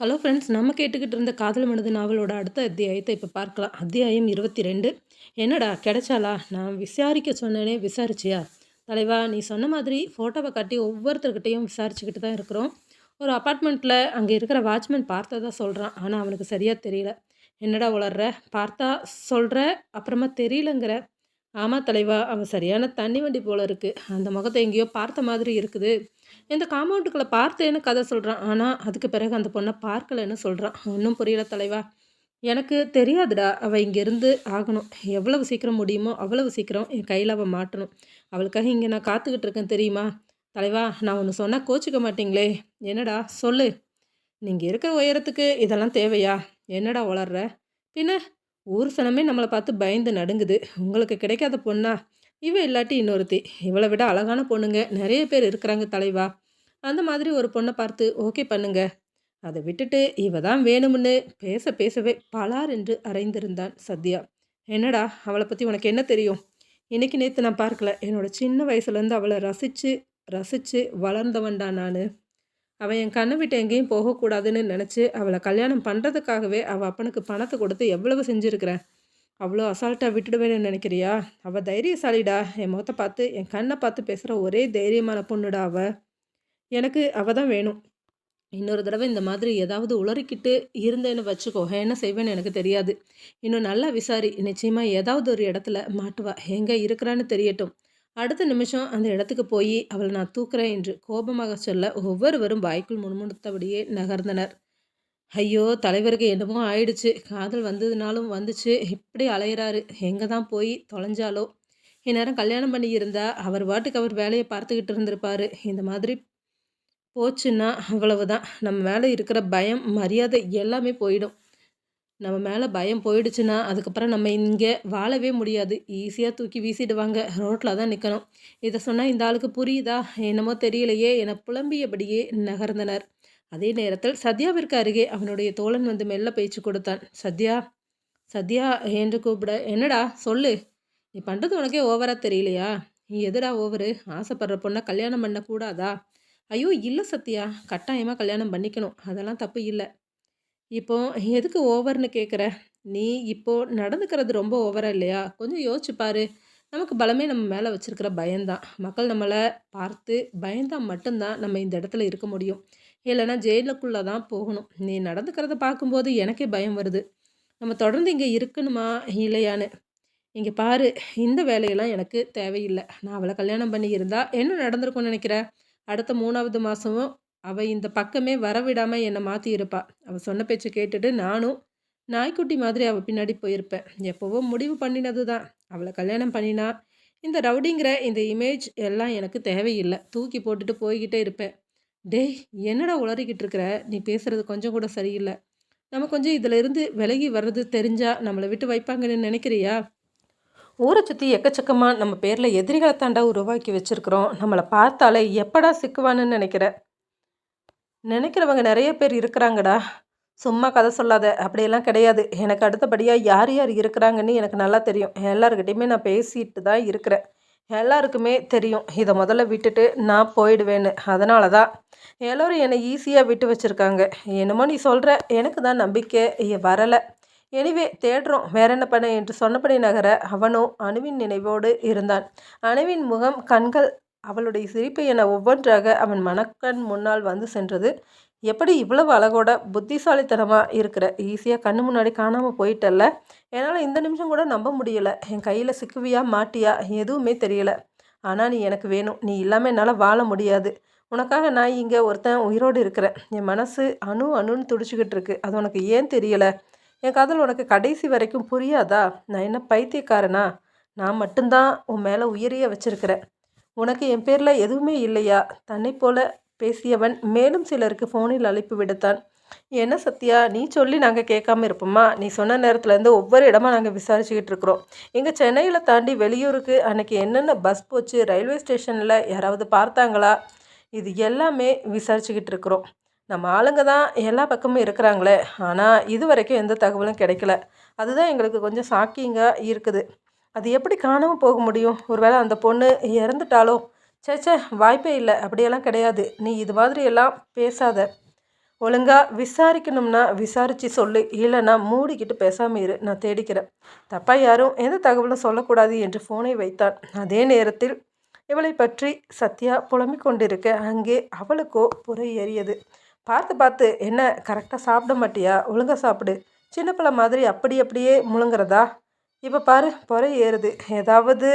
Hello friends நம்ம கேட்டுக்கிட்டு இருந்த காதல் மனது நாவலோட அடுத்த அத்தியாயத்தை இப்போ பார்க்கலாம். அத்தியாயம் இருபத்தி ரெண்டு என்னடா கிடைச்சாலா நான் விசாரிக்க சொன்னேனே விசாரிச்சியா? தலைவா நீ சொன்ன மாதிரி ஃபோட்டோவை காட்டி ஒவ்வொருத்தர்கிட்டையும் விசாரிச்சுக்கிட்டு தான் இருக்கிறோம். ஒரு அப்பார்ட்மெண்ட்டில் அங்கே இருக்கிற வாட்ச்மேன் பார்த்ததா சொல்கிறான் ஆனால் அவனுக்கு சரியாக தெரியல. என்னடா உளர்ற? பார்த்தா சொல்கிற அப்புறமா தெரியலங்கிற. ஆமாம் தலைவா அவன் சரியான தண்ணி வண்டி போல இருக்குது அந்த முகத்தை எங்கேயோ பார்த்த மாதிரி இருக்குது. இந்த காம்பவுண்டுக்குள்ளே பார்த்தேன்னு கதை சொல்கிறான் ஆனால் அதுக்கு பிறகு அந்த பொண்ணை பார்க்கலன்னு சொல்கிறான் ஒன்றும் புரியல தலைவா. எனக்கு தெரியாதுடா அவள் இங்கேருந்து ஆகணும். எவ்வளவு சீக்கிரம் முடியுமோ அவ்வளவு சீக்கிரம் என் கையில் அவள் மாட்டணும். அவளுக்காக இங்கே நான் காத்துக்கிட்டு இருக்கேன் தெரியுமா? தலைவா நான் ஒன்று சொன்னால் கோச்சிக்க மாட்டிங்களே. என்னடா சொல்லு. நீங்கள் இருக்கிற உயரத்துக்கு இதெல்லாம் தேவையா? என்னடா வளர்ற பின்ன ஊர் சனமே நம்மளை பார்த்து பயந்து நடுங்குது. உங்களுக்கு கிடைக்காத பொண்ணா? இவ இல்லாட்டி இன்னொருத்தி. இவளை விட அழகான பொண்ணுங்க நிறைய பேர் இருக்கிறாங்க தலைவா. அந்த மாதிரி ஒரு பொண்ணை பார்த்து ஓகே பண்ணுங்க. அதை விட்டுட்டு இவ தான் வேணும்னு பேச பேசவே பலார் என்று அரைந்திருந்தான் சத்யா. என்னடா அவளை பற்றி உனக்கு என்ன தெரியும்? இன்னைக்கு நேற்று நான் பார்க்கல. என்னோட சின்ன வயசுலேருந்து அவளை ரசித்து ரசித்து வளர்ந்தவன்டா நான். அவன் என் கண்ணை விட்டு எங்கேயும் போகக்கூடாதுன்னு நினச்சி அவளை கல்யாணம் பண்ணுறதுக்காகவே அவள் அப்பனுக்கு பணத்தை கொடுத்து எவ்வளவு செஞ்சுருக்கிறேன் அவ்வளோ அசால்ட்டாக விட்டுடுவேன்னு நினைக்கிறியா? அவள் தைரியசாலிடா. என் முகத்தை பார்த்து என் கண்ணை பார்த்து பேசுகிற ஒரே தைரியமான பொண்ணுடா அவள் எனக்கு அவள் தான் வேணும். இன்னொரு தடவை இந்த மாதிரி ஏதாவது உளறிக்கிட்டு இருந்தேன்னு வச்சுக்கோ. என்ன செய்வேன்னு எனக்கு தெரியாது. இன்னும் நல்லா விசாரி. நிச்சயமாக ஏதாவது ஒரு இடத்துல மாட்டுவா. எங்கே இருக்கிறான்னு தெரியட்டும். அடுத்த நிமிஷம் அந்த இடத்துக்கு போய் அவளை நான் தூக்குறேன் என்று கோபமாக சொல்ல ஒவ்வொருவரும் வாய்க்குள் முணுமுணுத்தபடியே நகர்ந்தனர். ஐயோ தலைவருக்கு என்னமோ ஆயிடுச்சு. காதல் வந்ததுனாலும் வந்துச்சு. இப்படி அலையிறாரு. எங்கே தான் போய் தொலைஞ்சாலோ? இந்நேரம் கல்யாணம் பண்ணியிருந்தா அவர் வாட்டுக்கு அவர் வேலையை பார்த்துக்கிட்டு இருந்திருப்பாரு. இந்த மாதிரி போச்சுன்னா அவ்வளவுதான். நம்ம மேலே இருக்கிற பயம் மரியாதை எல்லாமே போயிடும். நம்ம மேலே பயம் போயிடுச்சுன்னா அதுக்கப்புறம் நம்ம இங்கே வாழவே முடியாது. ஈஸியாக தூக்கி வீசிடுவாங்க. ரோட்டில் தான் நிற்கணும் இதை சொன்னால் இந்த ஆளுக்கு புரியுதா? என்னமோ தெரியலையே என புலம்பியபடியே நகர்ந்தனர். அதே நேரத்தில் சத்யாவிற்கு அருகே அவனுடைய தோழன் வந்து மெல்ல பேச்சு கொடுத்தான். சத்யா சத்யா என்று கூப்பிட என்னடா? சொல்லு. நீ பண்ணுறது உனக்கே ஓவராக தெரியலையா? நீ எதுடா ஓவரு ஆசைப்படுற பொண்ணை கல்யாணம் பண்ணக்கூடாதா? ஐயோ இல்லை சத்யா. கட்டாயமாக கல்யாணம் பண்ணிக்கணும். அதெல்லாம் தப்பு இல்லை. இப்போ எதுக்கு ஓவர்னு கேட்குற? நீ இப்போ நடந்துக்கிறது ரொம்ப ஓவராக இல்லையா? கொஞ்சம் யோசிச்சு பாரு. நமக்கு பலமே நம்ம மேலே வச்சுருக்கிற பயம்தான் மக்கள் நம்மளை பார்த்து பயந்தால் மட்டும்தான் நம்ம இந்த இடத்துல இருக்க முடியும். இல்லைன்னா ஜெயிலுக்குள்ளே தான் போகணும். நீ நடந்துக்கிறத பார்க்கும்போது எனக்கே பயம் வருது. நம்ம தொடர்ந்து இங்கே இருக்கணுமா? இல்லையான்னு. இங்கே பாரு இந்த வேலையெல்லாம் எனக்கு தேவையில்லை. நான் அவளை கல்யாணம் பண்ணி இருந்தால் என்ன நடந்திருக்கும்னு நினைக்கிறேன் அடுத்த மூணாவது மாதமும் அவள் இந்த பக்கமே வரவிடாமல் என்னை மாற்றி இருப்பா. அவள் சொன்ன பேச்சு கேட்டுட்டு நானும் நாய்க்குட்டி மாதிரி அவள் பின்னாடி போயிருப்பேன். எப்போவோ முடிவு பண்ணினது தான் அவளை கல்யாணம் பண்ணினா இந்த ரவுடிங்கிற இந்த இமேஜ் எல்லாம் எனக்கு தேவையில்லை. தூக்கி போட்டுட்டு போய்கிட்டே இருப்பேன். டேய் என்னடா உளறிக்கிட்டு இருக்கிற? நீ பேசுகிறது கொஞ்சம் கூட சரியில்லை. நம்ம கொஞ்சம் இதிலிருந்து விலகி வர்றது தெரிஞ்சால் நம்மளை விட்டு வைப்பாங்கன்னு நினைக்கிறியா? ஊரை சுற்றி எக்கச்சக்கமாக நம்ம பேரில் எதிரிகளை தாண்டா உருவாக்கி வச்சுருக்குறோம். நம்மளை பார்த்தாலே எப்படா சிக்குவான்னு நினைக்கிற? நினைக்கிறவங்க நிறைய பேர் இருக்கிறாங்கடா. சும்மா கதை சொல்லாத. அப்படியெல்லாம் கிடையாது. எனக்கு அடுத்தபடியாக யார் யார் இருக்கிறாங்கன்னு எனக்கு நல்லா தெரியும். எல்லாருக்கிட்டையுமே நான் பேசிட்டு தான் இருக்கிறேன். எல்லாருக்குமே தெரியும். இதை முதல்ல விட்டுட்டு நான் போயிடுவேன்னு. அதனால தான் எல்லோரும் என்னை ஈஸியாக விட்டு வச்சுருக்காங்க. என்னமோ நீ சொல்கிற எனக்கு தான் நம்பிக்கை. வரலை. எனிவே தேடுறோம். வேற என்ன பண்ண? என்று சொன்னபடி நகர அவனோ அணுவின் நினைவோடு இருந்தான். அணுவின் முகம் கண்கள் அவளுடைய சிரிப்பு என ஒவ்வொன்றாக அவன் மனக்கண் முன்னால் வந்து சென்றது. எப்படி இவ்வளவு அழகோட புத்திசாலித்தனமாக இருக்கிற ஈஸியாக கண்ணு முன்னாடி காணாமல் போயிட்டல்ல? என்னால் இந்த நிமிஷம் கூட நம்ப முடியலை. என் கையில் சிக்குவியா மாட்டியா எதுவுமே தெரியல. ஆனால் நீ எனக்கு வேணும். நீ இல்லாமல் என்னால் வாழ முடியாது. உனக்காக நான் இங்கே ஒருத்தன் உயிரோடு இருக்கிறேன். என் மனசு அணு அணுன்னு துடிச்சிக்கிட்டு இருக்கு. அது உனக்கு ஏன் தெரியலை? என் காதல் உனக்கு கடைசி வரைக்கும் புரியாதா? நான் என்ன பைத்தியக்காரனா? நான் மட்டும்தான் உன் மேலே உயிரியை வச்சுருக்கிறேன். உனக்கு என் பேரில் எதுவுமே இல்லையா? தன்னை போல பேசியவன் மேலும் சிலருக்கு ஃபோனில் அழைப்பு விடுத்தான். என்ன சத்யா நீ சொல்லி நாங்கள் கேட்காம இருப்போமா? நீ சொன்ன நேரத்துலேருந்து ஒவ்வொரு இடமா நாங்கள் விசாரிச்சுக்கிட்டு இருக்கிறோம். இங்கே சென்னையில் தாண்டி வெளியூருக்கு அன்னைக்கு என்னென்ன பஸ் போச்சு ரயில்வே ஸ்டேஷனில் யாராவது பார்த்தாங்களா? இது எல்லாமே விசாரிச்சுக்கிட்டு இருக்கிறோம். நம்ம ஆளுங்க தான் எல்லா பக்கமும் இருக்கிறாங்களே. ஆனால் இது வரைக்கும் எந்த தகவலும் கிடைக்கல. அதுதான் எங்களுக்கு கொஞ்சம் ஷாக்கிங்காக இருக்குது. அது எப்படி காணாமல் போக முடியும்? ஒருவேளை அந்த பொண்ணு இறந்துட்டாலோ? சேச்சே வாய்ப்பே இல்லை. அப்படியெல்லாம் கிடையாது. நீ இது மாதிரி எல்லாம் பேசாத. ஒழுங்காக விசாரிக்கணும்னா விசாரித்து சொல்லு. இல்லைன்னா மூடிக்கிட்டு பேசாமல் இரு. நான் தேடிக்கிறேன். தப்பாக யாரும் எந்த தகவலும் சொல்லக்கூடாது என்று ஃபோனை வைத்தான். அதே நேரத்தில் இவளை பற்றி சத்யா புலம்பிக் கொண்டிருக்க அங்கே அவளுக்கோ புறை ஏறியது. பார்த்து பார்த்து என்ன கரெக்டாக சாப்பிட மாட்டியா? ஒழுங்காக சாப்பிடு. சின்ன பிள்ளை மாதிரி அப்படி அப்படியே முழுங்குறதா? இப்போ பாரு புறை ஏறுது. ஏதாவது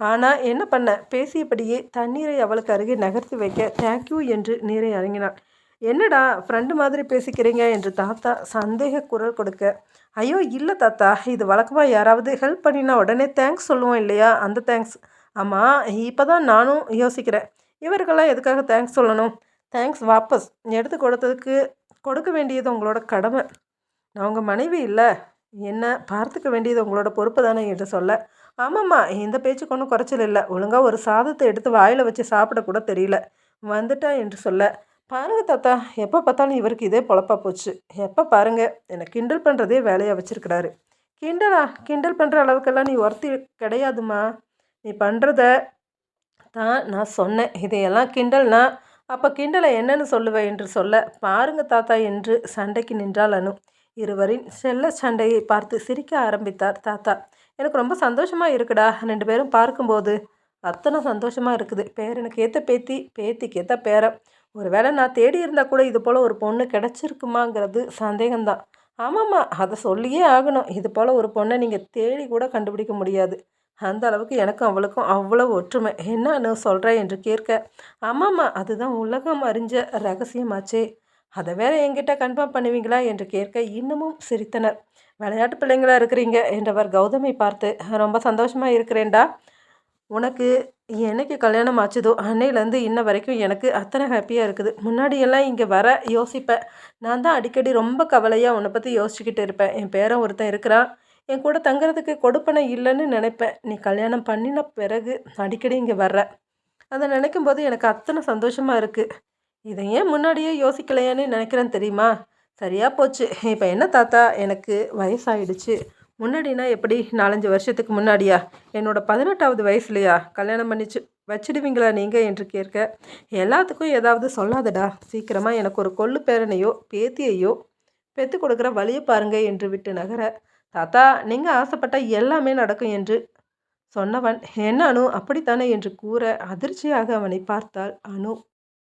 ஆனால் என்ன பண்ண? பேசியபடியே தண்ணீரை அவளுக்கு அருகே நகர்த்தி வைக்க தேங்க்யூ என்று நீரை இறங்கினாள் என்னடா ஃப்ரெண்டு மாதிரி பேசிக்கிறீங்க என்று தாத்தா சந்தேக குரல் கொடுக்க. ஐயோ இல்லை தாத்தா இது வழக்கமாக யாராவது ஹெல்ப் பண்ணினா உடனே தேங்க்ஸ் சொல்லுவோம் இல்லையா? அந்த தேங்க்ஸ் ஆமாம் இப்போ தான் நானும் யோசிக்கிறேன். இவருக்கெல்லாம் எதுக்காக தேங்க்ஸ் சொல்லணும்? தேங்க்ஸ் வாபஸ் எடுத்து கொடுத்ததுக்கு கொடுக்க வேண்டியது உங்களோட கடமை. நான் உங்கள் மனைவி இல்லை. என்ன? பார்த்துக்க வேண்டியது உங்களோட பொறுப்பு தானே என்று சொல்ல. ஆமாம்மா இந்த பேச்சுக்கு ஒன்றும் குறைச்சல் இல்லை. ஒழுங்காக ஒரு சாதத்தை எடுத்து வாயில் வச்சு சாப்பிடக்கூட தெரியல. வந்துட்டா என்று சொல்ல. பாருங்கள் தாத்தா எப்போ பார்த்தாலும் இவருக்கு இதே பொழப்பா போச்சு. எப்போ பாருங்கள் என்னை கிண்டல் பண்ணுறதே வேலையாக வச்சுருக்கிறாரு. கிண்டலா? கிண்டல் பண்ணுற அளவுக்கெல்லாம் நீ ஒருத்தி கிடையாதுமா நீ பண்ணுறத தான் நான் சொன்னேன். இதையெல்லாம் கிண்டல்னா அப்போ கிண்டலை என்னன்னு சொல்லுவேன் என்று சொல்ல. பாருங்க தாத்தா என்று சண்டைக்கு நின்றாள் அனு. இருவரின் செல்ல சண்டையை பார்த்து சிரிக்க ஆரம்பித்தார் தாத்தா. எனக்கு ரொம்ப சந்தோஷமாக இருக்குடா. ரெண்டு பேரும் பார்க்கும்போது அத்தனை சந்தோஷமாக இருக்குது. பேரனுக்கு ஏற்ற பேத்தி பேத்திக்கு ஏற்ற பேரன். ஒரு வேளை நான் தேடி இருந்தால் கூட இது போல் ஒரு பொண்ணு கிடச்சிருக்குமாங்கிறது சந்தேகம்தான். ஆமாம்மா அதை சொல்லியே ஆகணும். இது போல் ஒரு பொண்ணை நீங்கள் தேடி கூட கண்டுபிடிக்க முடியாது. அந்த அளவுக்கு எனக்கும் அவளுக்கும் அவ்வளோ ஒற்றுமை. என்னன்னு சொல்கிறேன் என்று கேட்க ஆமாம்மா அதுதான் உலகம் அறிஞ்ச ரகசியமாச்சே. அதை வேற என்கிட்ட கன்ஃபார்ம் பண்ணுவீங்களா என்று கேட்க இன்னமும் சிரித்தனர். விளையாட்டு பிள்ளைங்களா இருக்கிறீங்க என்றவர் கௌதமை பார்த்து ரொம்ப சந்தோஷமாக இருக்கிறேன்டா. உனக்கு என்னைக்கு கல்யாணம் ஆச்சுதோ அன்னையிலேருந்து இன்ன வரைக்கும் எனக்கு அத்தனை ஹாப்பியாக இருக்குது. முன்னாடியெல்லாம் இங்கே வர யோசிப்பேன் நான் தான் அடிக்கடி ரொம்ப கவலையாக உன்னை பற்றி யோசிச்சுக்கிட்டு இருப்பேன். என் பேரன் ஒருத்தன் இருக்கிறான். என் கூட தங்குறதுக்கு கொடுப்பனை இல்லைன்னு நினைப்பேன். நீ கல்யாணம் பண்ணின பிறகு அடிக்கடி இங்கே வர்ற. அதை நினைக்கும் போது எனக்கு அத்தனை சந்தோஷமாக இருக்குது இதை ஏன் முன்னாடியே யோசிக்கலையான்னு நினைக்கிறேன் தெரியுமா? சரியாக போச்சு. இப்போ என்ன தாத்தா? எனக்கு வயசாயிடுச்சு. முன்னாடினா எப்படி? நாலஞ்சு வருஷத்துக்கு முன்னாடியா? என்னோடய பதினெட்டாவது வயசுலையா? கல்யாணம் பண்ணிச்சு. வச்சிடுவீங்களா நீங்கள் என்று கேட்க எல்லாத்துக்கும் ஏதாவது சொல்லாதடா. சீக்கிரமாக எனக்கு ஒரு கொள்ளு பேரனையோ பேத்தியையோ பெற்று கொடுக்குற வழியை பாருங்க என்று விட்டு நகர தாத்தா நீங்கள் ஆசைப்பட்டால் எல்லாமே நடக்கும் என்று சொன்னவன் என்ன அனு? அப்படித்தானே? என்று கூற அதிர்ச்சியாக அவனை பார்த்தாள் அனு.